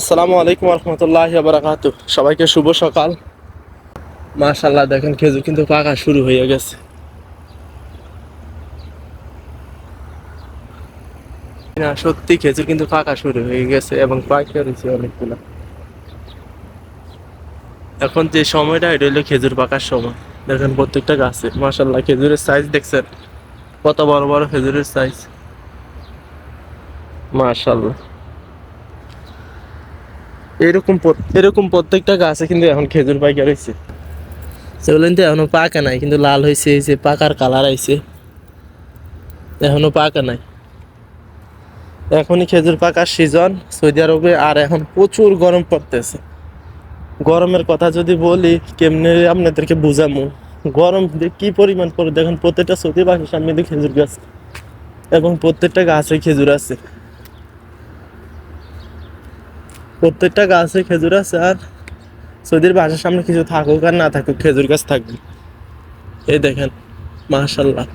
আসসালামু আলাইকুম রহমতুল্লাহ বারাকাত সবাইকে শুভ সকাল। মাশাল্লাহ দেখেন খেজুর কিন্তু পাকা শুরু হয়ে গেছে। না, সত্যি খেজুর কিন্তু পাকা শুরু হয়ে গেছে এবং পাকা রয়েছে অনেকগুলো। এখন যে সময়টা, এটা হলো খেজুর পাকার সময়। দেখেন প্রত্যেকটা গাছে মাশাল্লাহ খেজুরের সাইজ দেখছেন? কত বড় বড় খেজুরের সাইজ মাশাল্লাহ এরকম এরকম প্রত্যেকটা গাছে কিন্তু এখন খেজুর পাইকা রয়েছে সেগুলো কিন্তু এখনও পাকা নাই কিন্তু লাল হয়েছে এই যে পাকার কালার আইছে। এখনও পাকা নাই। এখনই খেজুর পাকার সিজন সৌদি আরবে আর এখন প্রচুর গরম পড়তেছে। গরমের কথা যদি বলি কেমনে আপনাদেরকে বুঝামু? গরম কি পরিমাণ পড়ে? দেখুন প্রত্যেকটা সৌদি পাখির সামনে দিয়ে খেজুর গাছ এবং প্রত্যেকটা গাছে খেজুর আছে। প্রত্যেকটা গাছে খেজুর আছে আর সৌদির বাসার সামনে কিছু থাকুক আর না থাকুক, খেজুর গাছ থাকবে। এই দেখেন মাশাল্লাহ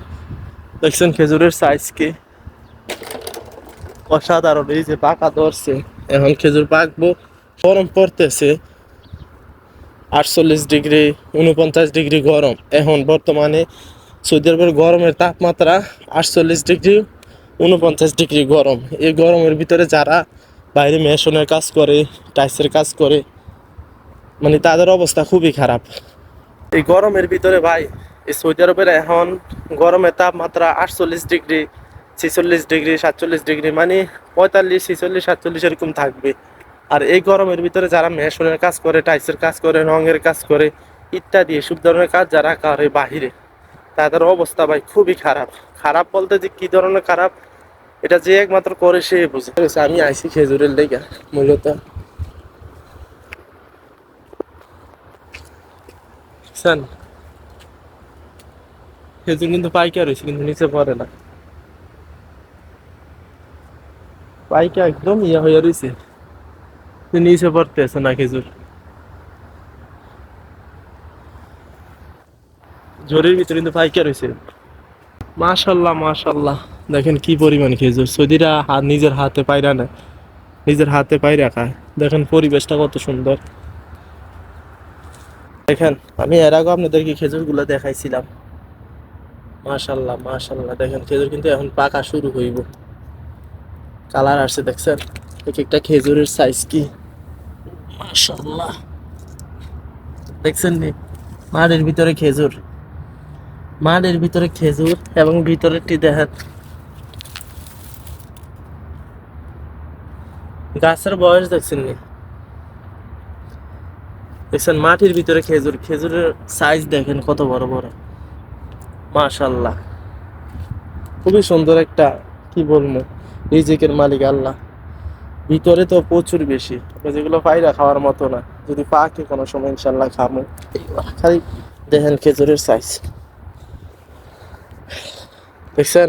দেখছেন খেজুরের সাইজ কি? অসাধারণ, এই যে পাকা ধরছে। এখন খেজুর পাকবো। গরম পড়তেছে। আটচল্লিশ ডিগ্রি উনপঞ্চাশ ডিগ্রি গরম। এখন বর্তমানে সৌদি আরবের গরমের তাপমাত্রা আটচল্লিশ ডিগ্রি উনপঞ্চাশ ডিগ্রি গরম। এই গরমের ভিতরে যারা বাইরে মেশনের কাজ করে টাইসের কাজ করে মানে তাদের অবস্থা খুবই খারাপ। এই গরমের ভিতরে ভাই, এই সৌদি আরবের এখন গরমের তাপমাত্রা আটচল্লিশ ডিগ্রি, ছেচল্লিশ ডিগ্রি, সাতচল্লিশ ডিগ্রি মানে পঁয়তাল্লিশ, ছেচল্লিশ, সাতচল্লিশ এরকম থাকবে। আর এই গরমের ভিতরে যারা মেশনের কাজ করে টাইসের কাজ করে, রঙের কাজ করে, ইত্যাদি এসব ধরনের কাজ যারা করে বাহিরে, তাদের অবস্থা ভাই খুবই খারাপ। খারাপ বলতে যে কী ধরনের খারাপ? এটা যে একমাত্র করে সে বুঝে। আমি আইসি খেজুরের লেগা, মূলত? খেজুর কিন্তু পাইকার হয়েছে, কিন্তু নিচে পড়ে না। পাইকা একদম ইয়া হয়ে রয়েছে। নিচে পড়তেছে না খেজুর। ঝড়ের ভিতরে কিন্তু পাইকার হয়েছে। মাশাল্লাহ মাশাল্লাহ। দেখেন কি পরিমাণ খেজুর। সৌদিরা হাত নিজের হাতে পায়রা না নিজের হাতে পায়রা খায়। দেখেন পরিবেশটা কত সুন্দর। দেখেন, আমি এর আগে আপনাদেরকে খেজুরগুলো দেখাইছিলাম। মাশাল্লাহ মাশাল্লাহ। দেখেন, খেজুর কিন্তু এখন পাকা শুরু হইব। কালার আসছে, দেখছেন? এক একটা খেজুরের সাইজ কি? মাশাল্লাহ। দেখছেন নি? মাঠের ভিতরে খেজুর। মাঠের ভিতরে খেজুর এবং ভিতরেরটি দেখেন গাছের বয়স দেখছেন দেখছেন মাটির ভিতরে খেজুর। খেজুরের সাইজ দেখেন কত বড় বড়। মাশাল্লাহ খুবই সুন্দর একটা, কি বলব, রিজিকের মালিক আল্লাহ। ভিতরে তো প্রচুর বেশি। যেগুলো পাইরা খাওয়ার মতো না। যদি পাকে কোনো সময় ইনশাল্লাহ খামো খালি দেখেন খেজুরের সাইজ দেখছেন